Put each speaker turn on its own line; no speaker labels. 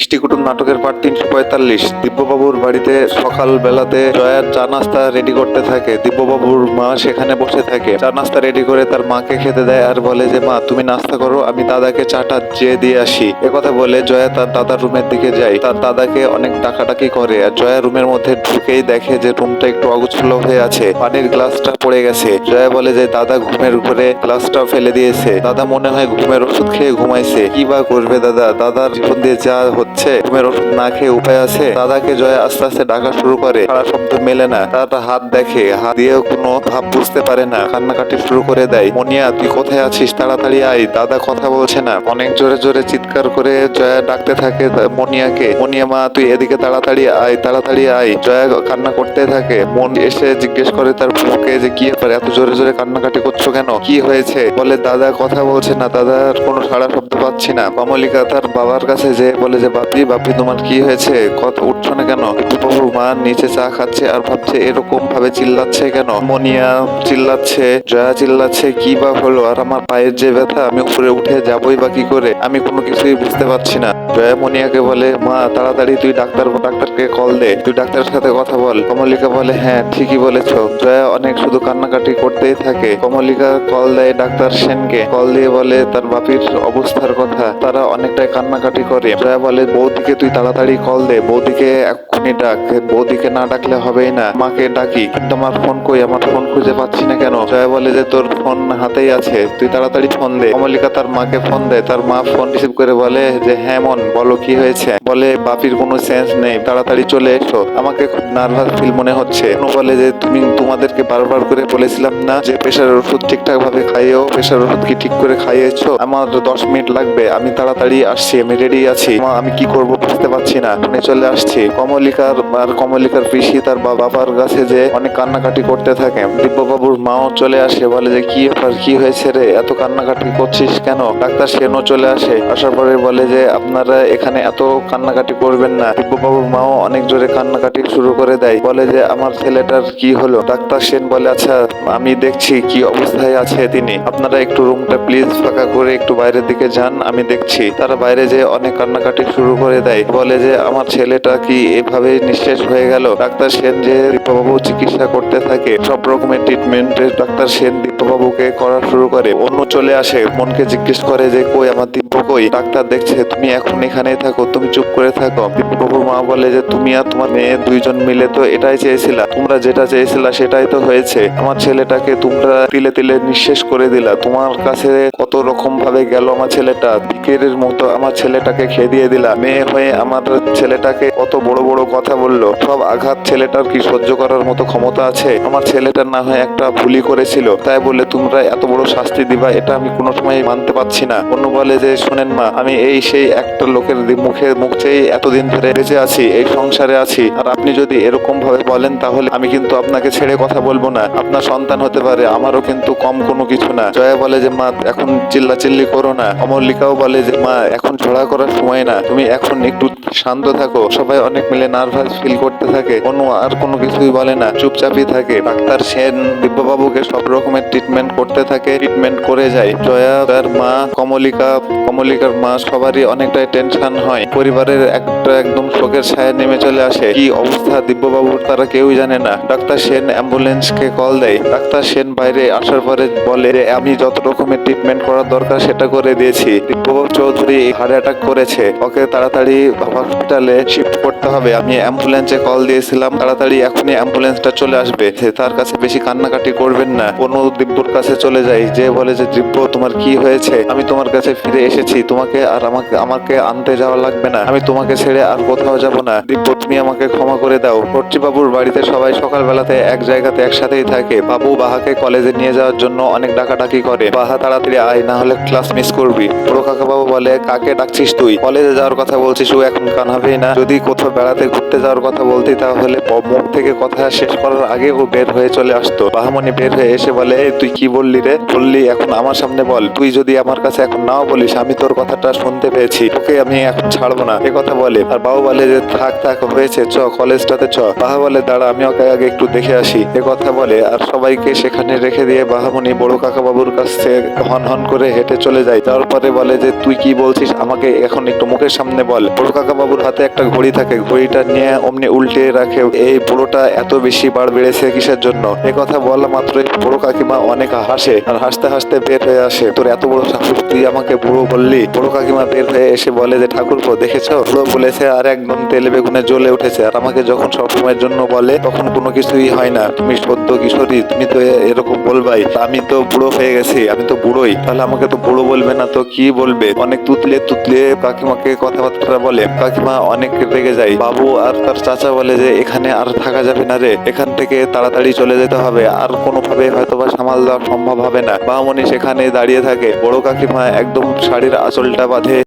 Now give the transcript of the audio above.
ইষ্টিকুটুম নাটকের পার্ট তিনশো পঁয়তাল্লিশ। দিব্যবাবুর বাড়িতে সকাল বেলাতে জয়ার চা নাস্তা রেডি করতে থাকে। দিব্যবাবুর মা সেখানে বসে থাকে। চা নাস্তা রেডি করে তার মাকে খেতে দেয় আর বলে যে, মা, তুমি নাস্তা করো, আমি দাদাকে চাটা চেয়ে দিয়ে আসি। একথা বলে জয়া তার দাদার রুমের দিকে যায়। তার দাদাকে অনেক ডাকাডাকি করে আর জয়া রুমের মধ্যে ঢুকেই দেখে যে রুমটা একটু অগুছলো হয়ে আছে। পানির গ্লাসটা পড়ে গেছে। জয়া বলে যে, দাদা ঘুমের উপরে গ্লাসটা ফেলে দিয়েছে। দাদা মনে হয় ঘুমের ওষুধ খেয়ে ঘুমাইছে। কি বা করবে দাদা? দাদার জীবন দিয়ে যা হচ্ছে ঘুমের ওষুধ না খেয়ে উপায় আছে? দাদাকে জয়া আস্তে আস্তে ডাকা শুরু করে। সারা শব্দ মেলে না। তার হাত দেখে। হাত দিয়েও কোনো ভাব বুঝতে পারে না। কান্নাকাটি শুরু করে দেয়। মনিয়া, তুই কোথায় আছিস? তাড়াতাড়ি আয়। দাদা কথা বলছে না। অনেক জোরে জোরে চিৎকার করে জয়া ডাকতে থাকে মনিয়াকে। মনিয়া, মা, তুই এদিকে তাড়াতাড়ি আয়। তাড়াতাড়ি আয়। জয়া কান্না করতে থাকে। মন এসে জিজ্ঞেস করে তার বুকে যে কি ব্যাপার? এত জোরে জোরে কান্নাকাটি করছ কেন? কি হয়েছে? বলে, দাদা কথা বলছে না। দাদার কোনো সাড়া শব্দ পাচ্ছি না। কমলিকা তার বাবার কাছে যে বলে যে বাপি বাপি তোমার কি হয়েছে? কথা উঠছো না কেন? বাবুর মা নিচে চা খাচ্ছে আর ভাবছে এরকম ভাবে চিল্লাচ্ছে কেন? মনিয়া চিল্লাচ্ছে, জয়া চিল্লাচ্ছে, কি বা হলো? আর আমার পায়ের যে ব্যথা, আমি উপরে উঠে যাবই বা কি করে? আমি কোনো কিছুই বুঝতে পারছি না। জয়া মনিয়াকে বলে, মা, তাড়াতাড়ি তুই ডাক্তার, ডাক্তারকে কল দে। তুই ডাক্তারের সাথে কথা বল। কমলিকা বলে হ্যাঁ ঠিকই বলেছ। জয়া অনেক শুধু কান্নাকাটি করতেই থাকে। কমলিকা কল দেয় ডাক্তার সেনকে। কল দিয়ে বলে, তার বাপির অবস্থার কথা। তারা অনেকটাই কান্নাকাটি করে। জয়া বলে বৌদিকে তুই তাড়াতাড়ি কল দে। বৌদিকে এক্ষুনি ডাক। বৌদিকে না ডাকলে হবেই না। মাকে ডাকি। কিন্তু আমার ফোন কই? আমার ফোন খুঁজে পাচ্ছি না কেন? জয়া বলে যে, তোর ফোন হাতেই আছে। তুই তাড়াতাড়ি ফোন দে। অমলিকা তার মাকে ফোন দেয়। তার মা ফোন রিসিভ করে বলে যে হ্যাঁ মন, বলো কি হয়েছে? বলে, বাপির কোনো সেন্স নেই, তাড়াতাড়ি চলে এসো। আমাকে খুব নার্ভাস ফিল মনে হচ্ছে। অনু বলে যে, তুমি তোমাদেরকে বারবার করে বলেছিলাম না যে প্রেশারের ওষুধ ঠিকঠাক ভাবে খাইয়েও প্রেশার ওষুধ কি ঠিক করে খাইয়েছো? আমার দশ মিনিট লাগবে, আমি তাড়াতাড়ি আসছি, আমি রেডি আছি। আমি কি করব বুঝতে পারছি না। শুনে চলে আসছি। কমলিকার আর কমলিকার পিসি তার বাবার কাছে যে অনেক কান্নাকাটি করতে থাকে। দিব্যবাবুর মাও চলে আসে, বলে যে, কি ব্যাপার, কি হয়েছে রে? এত কান্নাকাটি করছিস কেন? ডাক্তার সেনও চলে আসে। আসার পরে বলে যে, আপনারা এখানে এত কান্নাকাটি করবেন না। দিব্যবাবুর মাও অনেক জোরে কান্নাকাটি শুরু করে দেয়। বলে যে, আমার ছেলেটার কি হলো? ডাক্তার সেন বলে আচ্ছা আমি দেখছি কি অবস্থায় আছে তিনি। আপনারা একটু রুমটা প্লিজ ফাঁকা করে একটু বাইরের দিকে যান, আমি দেখছি। তারা বাইরে যে অনেক কান্নাকাটি শুরু করে দেয়। বলে যে, আমার ছেলেটা কি এভাবে নিঃশেষ হয়ে গেল? ডাক্তার সেন যে দীপবাবু চিকিৎসা করতে থাকে, সব রকমের ট্রিটমেন্ট ডাক্তার সেন দীপবাবুকে করা শুরু করে। অন্য চলে আসে, মনকে জিজ্ঞেস করে যে, কই, আমার দিব্য কই? ডাক্তার দেখছে, তুমি এখন এখানেই থাকো, তুমি চুপ করে থাকো। দিব্যবাবুর মা বলে যে, তুমি আর তোমার মেয়ে দুইজন মিলে তো এটাই চেয়েছিলা। তোমরা যেটা চেয়েছিলা সেটাই তো হয়েছে। আমার ছেলেটাকে তোমরা তিলে তিলে নিঃশেষ করে দিলা। তোমার কাছে কত রকম ভাবে গেল আমার ছেলেটা। বিকেরের মতো আমার ছেলেটাকে খেয়ে দিয়ে দিলা। মেয়ে হয়ে আমার ছেলেটাকে কত বড় বড় কথা বলল। সব আঘাত ছেলেটার কি সহ্য করার মতো ক্ষমতা আছে? আমার ছেলেটার না হয় একটা ভুলি করেছিল। তাই বলে, তোমরা এত বড় শাস্তি দিবা, এটা আমি কোনো সময় মানতে পারছি না। অন্য বলে যে, শোনেন মা, আমি এই সেই একটা লোকের মুখে মুখ চেয়ে এতদিন ধরে বেঁচে আছি, এই সংসারে আছি। আর আপনি যদি এরকম ভাবে বলেন, তাহলে আমি কিন্তু আপনাকে ছেড়ে কথা বলব না। আপনার সন্তান হতে পারে, আমারও কিন্তু কম কোনো কিছু না। জয়া বলে যে, মা, এখন চিল্লা চিল্লি করো না। অমল্লিকাও বলে যে, মা, এখন ঝগড়া করার সময় না। তুমি এখন একটু শান্ত থাকো। সবাই অনেক মিলে নার্ভাস ফিল করতে থাকে। কোনো আর কোনো কিছুই বলে না। চুপচাপই থাকে। ডাক্তার সেন, দিব্যবাবুকে সব রকমের ট্রিটমেন্ট করতে থাকে। ট্রিটমেন্ট করে যায়। জয়া, তার মা, কমলিকা, কমলিকার মা, সবারই অনেকটাই টেনশন হয়। পরিবারের একটা একদম শোকের ছায়া নেমে চলে আসে। কি অবস্থা দিব্যবাবুর তারা কেউই জানে না। ডাক্তার সেন অ্যাম্বুলেন্স কে কল দেয়। ডাক্তার সেন বাইরে আসার পরে বলে আমি যত রকমের ট্রিটমেন্ট করার দরকার সেটা করে দিয়েছি। দিব্যবাবু চৌধুরী হার্ট অ্যাটাক করেছে। ওকে তাড়াতাড়ি হসপিটালে শিফট করতে হবে। আমি অ্যাম্বুলেন্সে কল দিয়েছিলাম, তাড়াতাড়ি এখনই অ্যাম্বুলেন্সটা চলে আসবে। তার কাছে বেশি কান্নাকাটি করবেন না। কোনো দিব্যর কাছে চলে যাই। যে বলে যে, দিব্য, তোমার কি হয়েছে? আমি তোমার কাছে ফিরে এসেছি। তোমাকে আর আমাকে আমাকে আনতে যাওয়া লাগবে না। আমি তোমাকে ছেড়ে আর কোথাও যাব না। দিব্য, তুমি আমাকে ক্ষমা করে দাও। বাবুর বাড়িতে সবাই সকালবেলাতে এক জায়গাতে একসাথেই থাকে। বাবু বাহাকে কলেজে নিয়ে যাওয়ার জন্য অনেক ডাকাডাকি করে। বাহা তাড়াতাড়ি আয়, না হলে ক্লাস মিস করবি। বড় কাকা বাবু বলে, কাকে ডাকছিস তুই? কলেজে যাওয়ার কথা বলছিস, ও এখন কানাবেই না। যদি কোথাও কোথাও বেড়াতে ঘুরতে যাওয়ার কথা বলতি তাহলে মুখ থেকে কথা শেষ করার আগে ও বের হয়ে চলে আসতো। বাহামণি বের হয়ে এসে বলে তুই কি বললি রে? বললি, এখন আমার সামনে বল। তুই যদি আমার কাছে এখন নাও বলিস, আমি তোর কথাটা শুনতে পেয়েছি। তোকে আমি এখন ছাড়বো না। এ কথা বলে। আর বাবু বলে যে, থাক থাক, হয়েছে, চ, কলেজটাতে চ। বাহা বলে, দাঁড়া, আমি ওকে আগে একটু দেখে আসি। এ কথা বলে, আর সবাইকে সেখানে রেখে দিয়ে বাহামণি বড় কাকা বাবুর কাছে হন হন করে হেঁটে চলে যায়। তারপরে বলে যে, তুই কি বলছিস? আমাকে এখন একটু মুখের সামনে বল। বড় কাকা বাবুর হাতে একটা ঘড়ি থাকে। ঘড়িটা নিয়ে অমনি উল্টে রাখে। এই বুড়োটা এত বেশি বাড় বেড়েছে কিসের জন্য? এ কথা বলা মাত্রই বড় কাকিমা অনেক হাসে আর হাসতে হাসতে বের হয়ে আসে। তোর এত বড় সাহস, তুই আমাকে বুড়ো বললি? বড় কাকিমা বের হয়ে এসে বলে যে, ঠাকুরপো, দেখেছ? বুড়ো বলেছে, আর একদম তেলে বেগুনে জ্বলে উঠেছে। আর আমাকে যখন সবসময়ের জন্য বলে, তখন কোনো কিছুই হয় না। তুমি সদ্য কিশোরী, তুমি তো এরকম বলবাই। আমি তো বুড়ো হয়ে গেছি, আমি তো বুড়োই। তাহলে আমাকে তো বুড়ো বলবে না তো কি বলবে? অনেক তুতলে তুতলে কাকিমাকে কথাবার্তা বলে। কাকিমা অনেক রেগে যায়। বাবু আর তার চাচা বলে যে, এখানে আর থাকা যাবে না রে। এখান থেকে তাড়াতাড়ি চলে যেতে হবে। আর কোনোভাবে হয়তো বা সামাল দেওয়া সম্ভব হবে না। মামনি সেখানে দাঁড়িয়ে থাকে। বড় কাকিমা একদম শাড়ির আঁচলটা বাঁধে।